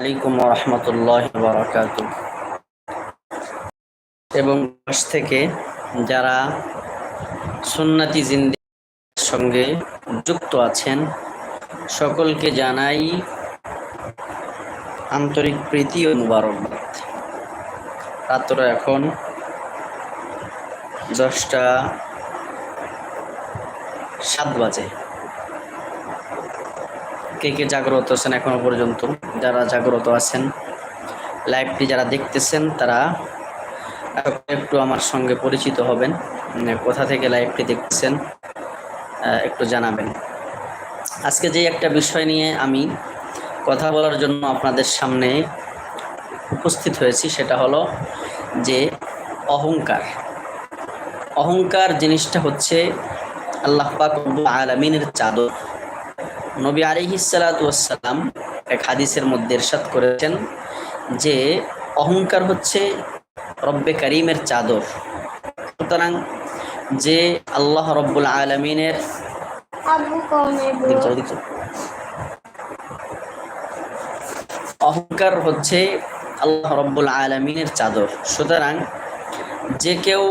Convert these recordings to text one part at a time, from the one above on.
আলাইকুম রহমতুল্লাহ বারাকাত এবং পাশ থেকে যারা সুন্নাতি জিন্দির সঙ্গে যুক্ত আছেন, সকলকে জানাই আন্তরিক প্রীতি ও মুবারকবাদ। রাত্র এখন দশটা সাত বাজে। কে কে জাগ্রত আছেন এখনও পর্যন্ত, যারা জাগ্রত আছেন লাইভটি যারা দেখতেছেন, তারা একটু আমার সঙ্গে পরিচিত হবেন কোথা থেকে লাইভটি দেখতেছেন একটু জানাবেন। আজকে যে একটা বিষয় নিয়ে আমি কথা বলার জন্য আপনাদের সামনে উপস্থিত হয়েছি, সেটা হলো যে অহংকার। অহংকার জিনিসটা হচ্ছে আল্লাহ পাক আলামিনের চাদর। নবী আলিহিসালাম এক হাদিসের মধ্যে এরশাদ করেছেন যে অহংকার হচ্ছে রব্বে করিমের চাদর সুতরাং যে আল্লাহ রব্বুল আলমিনের? অহংকার হচ্ছে আল্লাহ রব্বুল আলমিনের চাদর সুতরাং যে কেউ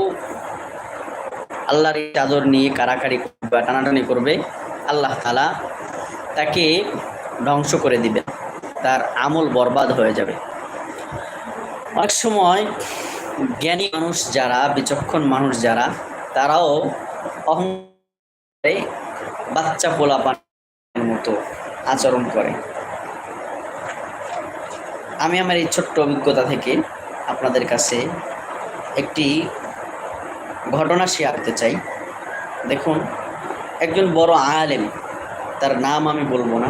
আল্লাহর চাদর নিয়ে কারাকারি করবে বা টানাটানি করবে, আল্লাহ তালা তাকে ধ্বংস করে দিবেন তার আমল বরবাদ হয়ে যাবে। অনেক সময় জ্ঞানী মানুষ যারা, বিচক্ষণ মানুষ যারা, তারাও অহংকারে বাচ্চা পোলাপানের মতো আচরণ করে। আমি আমার এই ছোট্ট অভিজ্ঞতা থেকে আপনাদের কাছে একটি ঘটনা শেয়ার করতে চাই। দেখুন, একজন বড় আলেম তার নাম আমি বলব না।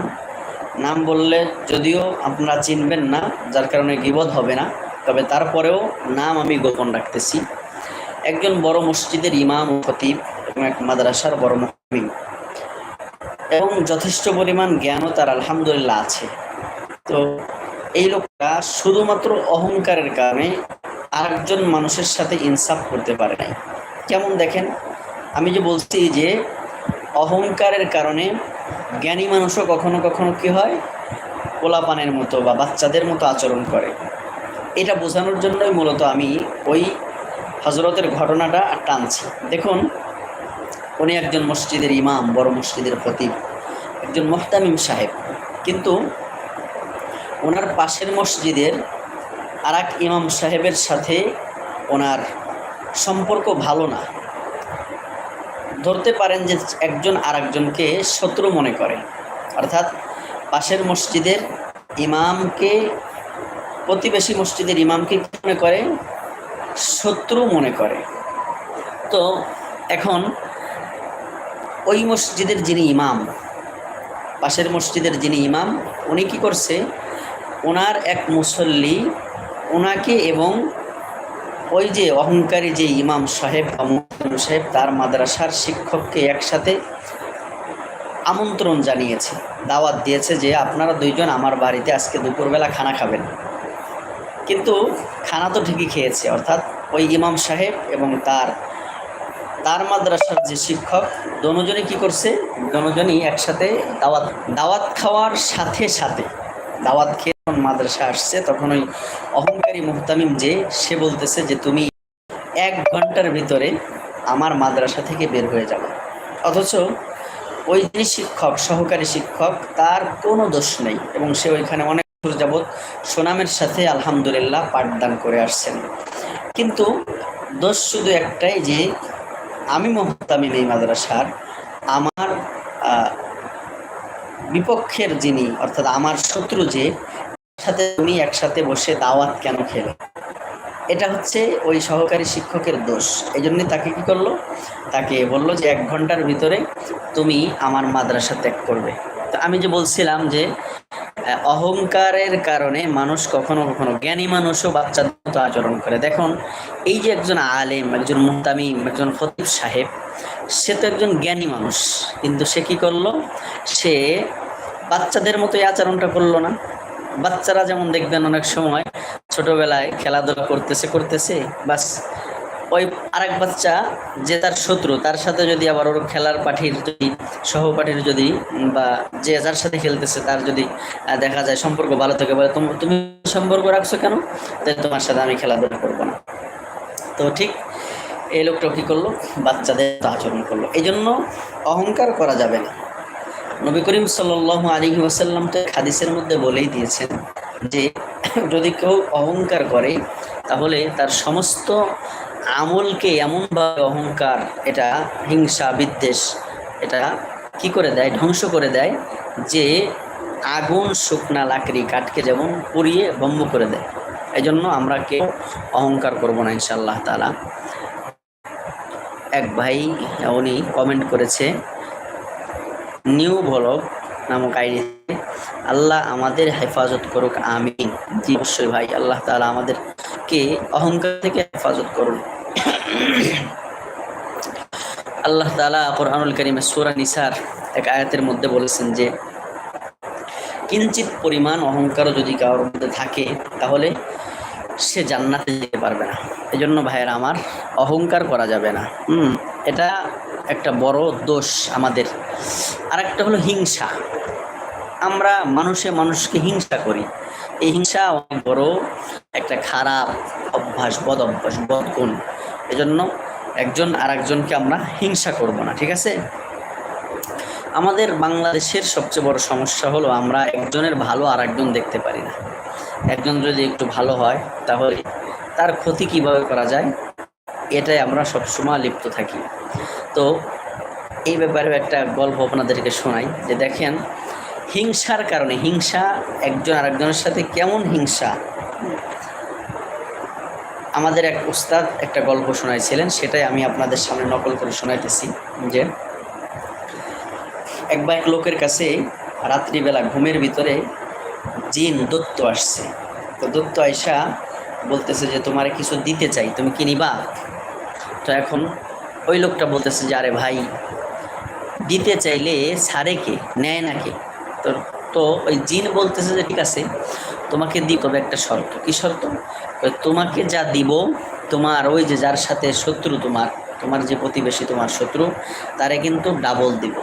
নাম বললে যদিও আপনারা চিনবেন না, যার কারণে গিবদ হবে না, তবে তারপরেও নাম আমি গোপন রাখতেছি। একজন বড় মসজিদের ইমাম খতিব এবং এক মাদ্রাসার বড় মহিম এবং যথেষ্ট পরিমাণ জ্ঞানও তার আলহামদুলিল্লাহ আছে। তো এই লোকটা শুধুমাত্র অহংকারের কারণে আরেকজন মানুষের সাথে ইনসাফ করতে পারে নাই। কেমন দেখেন? আমি যে বলছি যে অহংকারের কারণে জ্ঞানী মানুষও কখনো কখনো কি হয়? পোলাপানের মতো বা বাচ্চাদের মতো আচরণ করে। এটা বোঝানোর জন্যই মূলত আমি ওই হজরতের ঘটনাটা টানছি। দেখুন, উনি একজন মসজিদের ইমাম, বড় মসজিদের খতিব, একজন মোহতামিম সাহেব। কিন্তু ওনার পাশের মসজিদের আর ইমাম সাহেবের সাথে ওনার সম্পর্ক ভালো না। ধরতে পারেন যে একজন আরেকজনকে শত্রু মনে করে। অর্থাৎ পাশের মসজিদের ইমামকে, প্রতিবেশী মসজিদের ইমামকে কি মনে করে? শত্রু মনে করে। তো এখন ওই মসজিদের যিনি ইমাম, পাশের মসজিদের যিনি ইমাম, উনি কী করছে? ওনার এক মুসল্লি ওনাকে এবং ওই যে অহংকারী যে ইমাম সাহেব বা মুহতামিম সাহেব, তার মাদ্রাসার শিক্ষককে একসাথে আমন্ত্রণ জানিয়েছে, দাওয়াত দিয়েছে যে আপনারা দুইজন আমার বাড়িতে আজকে দুপুরবেলা খানা খাবেন। কিন্তু খানা তো ঠিকই খেয়েছে, অর্থাৎ ওই ইমাম সাহেব এবং তার তার মাদ্রাসার যে শিক্ষক, দনোজনই কি করছে? দনোজনই একসাথে দাওয়াত দাওয়াত খাওয়ার সাথে সাথে দাওয়াত খেয়ে যখন মাদ্রাসা আসছে, তখন ওই অহংকারী মুহতামিম যে, সে বলতেছে যে, তুমি এক ঘণ্টার ভিতরে আমার মাদ্রাসা থেকে বের হয়ে যাবে। অথচ ওই যে শিক্ষক, সহকারী শিক্ষক, তার কোনো দোষ নেই এবং সে ওইখানে অনেক বছর যাবৎ সুনামের সাথে আলহামদুলিল্লাহ পাঠদান করে আসছেন। কিন্তু দোষ শুধু একটাই যে, আমি মোহতামিম এই মাদ্রাসার, আমার বিপক্ষের যিনি, অর্থাৎ আমার শত্রু যে, সাথে তুমি একসাথে বসে দাওয়াত কেন খেলে? এটা হচ্ছে ওই সহকারী শিক্ষকের দোষ। এই জন্যে তাকে কি করল? তাকে বলল যে এক ঘণ্টার ভিতরে তুমি আমার মাদ্রাসা ত্যাগ করবে। তো আমি যে বলছিলাম যে অহংকারের কারণে মানুষ কখনো কখনো জ্ঞানী মানুষও বাচ্চাদের মতো আচরণ করে। দেখুন, এই যে একজন আলেম, একজন মুহতামিম একজন খতিব সাহেব, সে তো একজন জ্ঞানী মানুষ। কিন্তু সে কি করল? সে বাচ্চাদের মতো এই আচরণটা করল না। বাচ্চারা যেমন দেখবেন অনেক সময় ছোটবেলায় খেলাধুলা করতেছে করতেছে, বাস ওই আরেক বাচ্চা যে তার শত্রু, তার সাথে যদি আবার ওর খেলার পাঠির যদি সহপাঠীর যদি বা যে যার সাথে খেলতেছে তার যদি দেখা যায় সম্পর্ক ভালো থাকে, বলে "তোম- সম্পর্ক রাখছো কেন? তাহলে তোমার সাথে আমি খেলাধুলা করব না। তো ঠিক এই লোকটা কী করল? বাচ্চাদের আচরণ করল। এই জন্য অহংকার করা যাবে না। নবী করিম সাল্লাহ আলী ওয়াসাল্লাম তো হাদিসের মধ্যে বলেই দিয়েছেন যে, যদি কেউ অহংকার করে, তাহলে তার সমস্ত আমলকে এমনভাবে অহংকার, এটা হিংসা, বিদ্বেষ, এটা কি করে দেয়? ধ্বংস করে দেয় যে আগুন, শুকনা লাকড়ি, কাঠকে যেমন পুড়িয়ে বম্ব করে দেয়। এই জন্য আমরা কেউ অহংকার করব না ইনশাল্লাহ তালা এক ভাই, উনি কমেন্ট করেছে নিউ ভলগ নামক আইডিতে আল্লাহ আমাদের হেফাজত করুক, আমিন। জি, অবশ্যই ভাই, আল্লাহ তালা আমাদেরকে অহংকার থেকে হেফাজত করুন আল্লাহ তাআলা কোরআনুল কারিমে সূরা নিসার এক আয়াতের মধ্যে বলেছেন যে কিঞ্চিত পরিমাণ অহংকারও যদি কারোর মধ্যে থাকে, তাহলে সে জান্নাতে যেতে পারবে না। এজন্য জন্য ভাইয়েরা, আমার অহংকার করা যাবে না। হুম, এটা একটা বড় দোষ আমাদের। আর একটা হলো হিংসা। আমরা মানুষে মানুষকে হিংসা করি। এই হিংসা অনেক বড় একটা খারাপ অভ্যাস বদ অভ্যাস বদ গুণ এজন্য একজন আর একজনকে আমরা হিংসা করব না, ঠিক আছে? আমাদের বাংলাদেশের সবচেয়ে বড় সমস্যা হলো আমরা একজনের ভালো আর একজন দেখতে পারি না। একজন যদি একটু ভালো হয়, তাহলে তার ক্ষতি কীভাবে করা যায়? এটাই আমরা সবসময় লিপ্ত থাকি। তো এই ব্যাপারে একটা গল্প আপনাদেরকে শোনাই যে দেখেন, হিংসার কারণে, হিংসা একজন আরেকজনের সাথে কেমন হিংসা? আমাদের এক উস্তাদ একটা গল্প শোনাইছিলেন, সেটাই আমি আপনাদের সামনে নকল করে শোনাইতেছি যে, একবার এক লোকের কাছে রাত্রিবেলা ঘুমের ভিতরে জিন দত্ত আসছে। তো দত্ত আয়সা বলতেছে যে, তোমার কিছু দিতে চাই, তুমি কি নিবা? তো এখন ওই লোকটা বলতেছে যে, আরে ভাই, দিতে চাইলে সারে কে? নেয় না কে? তো তো ওই জিন বলতেছে যে, ঠিক আছে, তোমাকে দিই তবে একটা শর্ত। কি শর্ত? তোমাকে যা দিব, তোমার ওই যে যার সাথে শত্রু তোমার তোমার যে প্রতিবেশী তোমার শত্রু, তারে কিন্তু ডাবল দিব।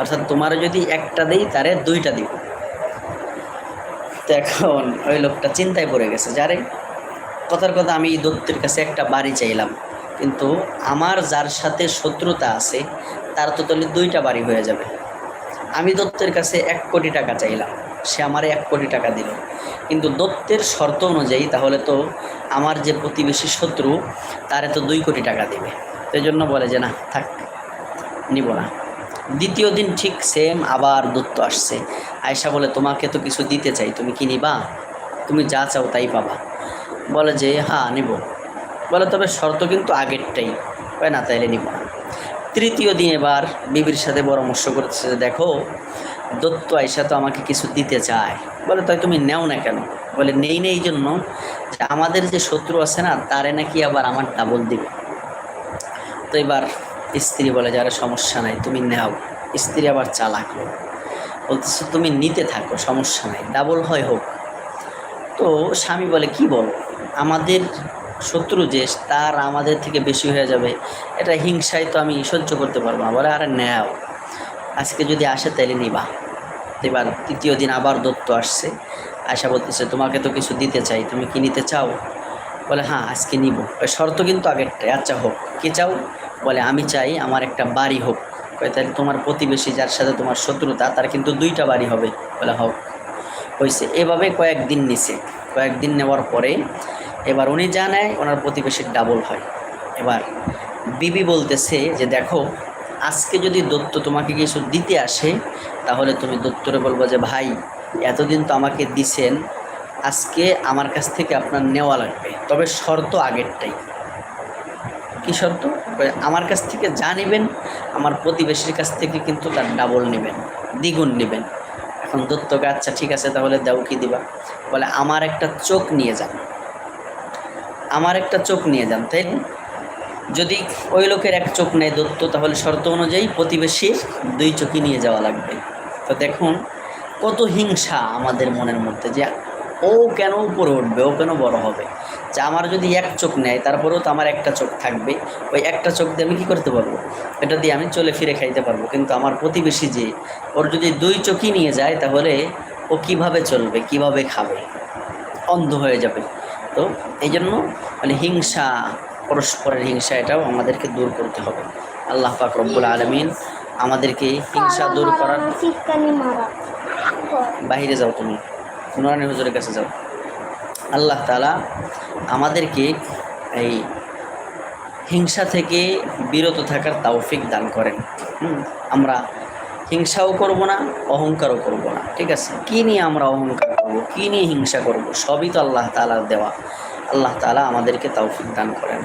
অর্থাৎ তোমার যদি একটা দেই, তারে দুইটা দিব। তো এখন ওই লোকটা চিন্তায় পড়ে গেছে যারে কথার কথা আমি দত্তের কাছে একটা বাড়ি চাইলাম। কিন্তু আমার যার সাথে শত্রুতা আছে, তার তো তাহলে দুইটা বাড়ি হয়ে যাবে। আমি দত্তের কাছে এক কোটি টাকা চাইলাম, সে আমারে এক কোটি টাকা দিল। কিন্তু দত্তের শর্ত অনুযায়ী তাহলে তো আমার যে প্রতিবেশী শত্রু, তারে তো দুই কোটি টাকা দেবে। এই জন্য বলে যে, না, থাক, নিব না। দ্বিতীয় দিন ঠিক সেম আবার দত্ত আসছে। আয়সা বলে, তোমাকে তো কিছু দিতে চাই, তুমি কি নিবা? তুমি যা চাও তাই পাবা। বলে যে হ্যাঁ নিব। বলে, তবে শর্ত কিন্তু আগেরটাই। না, তাইলে নিব তৃতীয় দিন এবার বিবির সাথে পরামর্শ করছে যে, দেখো, দত্ত আয়সা তো আমাকে কিছু দিতে চায়। বলে, তাই তুমি নেও না কেন? বলে, নেই নেই জন্য যে, আমাদের যে শত্রু আছে না, তারে নাকি আবার আমার ডাবল দিবে। তো এবার স্ত্রী বলে, যারা সমস্যা নাই, তুমি নেও। স্ত্রী আবার চালাকলো বলতেছে, তুমি নিতে থাকো, সমস্যা নাই ডাবল হয় হোক। তো স্বামী বলে, কি বলো? আমাদের শত্রু যে তার আমাদের থেকে বেশি হয়ে যাবে, এটা হিংসায় তো আমি সহ্য করতে পারব না। বলে, আরে নেও, আজকে যদি আসে তাইলে নিবা। এবার তৃতীয় দিন আবার দত্ত আসছে আশা বলতেছে, তোমাকে তো কিছু দিতে চাই, তুমি কি নিতে চাও? বলে হ্যাঁ আজকে নিব। শর্ত কিন্তু আগেরটাই আচ্ছা হোক, কি চাও? বলে, আমি চাই আমার একটা বাড়ি হোক। তাহলে তোমার প্রতিবেশী যার সাথে তোমার শত্রুতা, তার কিন্তু দুইটা বাড়ি হবে। বলে, হোক। হয়েছে এভাবে কয়েকদিন নিছে। কয়েকদিন নেওয়ার পরে এবার উনি যা নেয় ওনার প্রতিবেশীর ডাবল হয়। এবার বিবি বলতেছে যে, দেখো, আজকে যদি দত্ত তোমাকে কিছু দিতে আসে, তাহলে তুমি দত্তরে বলব যে, ভাই, এতদিন তো আমাকে দিছেন, আজকে আমার কাছ থেকে আপনার নেওয়া লাগবে। তবে শর্ত আগেরটাই। কি শর্ত? আমার কাছ থেকে যা নেবেন, আমার প্রতিবেশীর কাছ থেকে কিন্তু তার ডাবল নেবেন, দ্বিগুণ নেবেন। এখন দত্তকে আচ্ছা ঠিক আছে, তাহলে দাও, কি দিবা? বলে, আমার একটা চোখ নিয়ে যান। আমার একটা চোখ নিয়ে যান, তাই না? যদি ওই লোকের এক চোখ নেয় দত্ত, তাহলে শর্ত অনুযায়ী প্রতিবেশীর দুই চোখই নিয়ে যাওয়া লাগবে। তো দেখুন, কত হিংসা আমাদের মনের মধ্যে যে ও কেন উপরে উঠবে, ও কেন বড় হবে। যে আমার যদি এক চোখ নেয়, তারপরেও তো আমার একটা চোখ থাকবে। ওই একটা চোখ দিয়ে আমি কী করতে পারব? এটা দিয়ে আমি চলে ফিরে খাইতে পারব। কিন্তু আমার প্রতিবেশী যে, ওর যদি দুই চোখই নিয়ে যায়, তাহলে ও কীভাবে চলবে, কীভাবে খাবে? অন্ধ হয়ে যাবে। তো এই জন্য মানে হিংসা, পরস্পরের হিংসা এটাও আমাদেরকে দূর করতে হবে। আল্লাহ পাক রব্বুল আলমিন আমাদেরকে হিংসা দূর করার বাইরে যাও তুমি নুরানি হুজুরের কাছে যাও। আল্লাহ তালা আমাদেরকে এই হিংসা থেকে বিরত থাকার তাওফিক দান করেন। আমরা হিংসাও করব না, অহংকারও করব না, ঠিক আছে? কী নিয়ে আমরা অহংকার করব কী নিয়ে হিংসা করব? সবই তো আল্লাহ তালার দেওয়া। আল্লাহ তালা আমাদেরকে তাও দান করেন।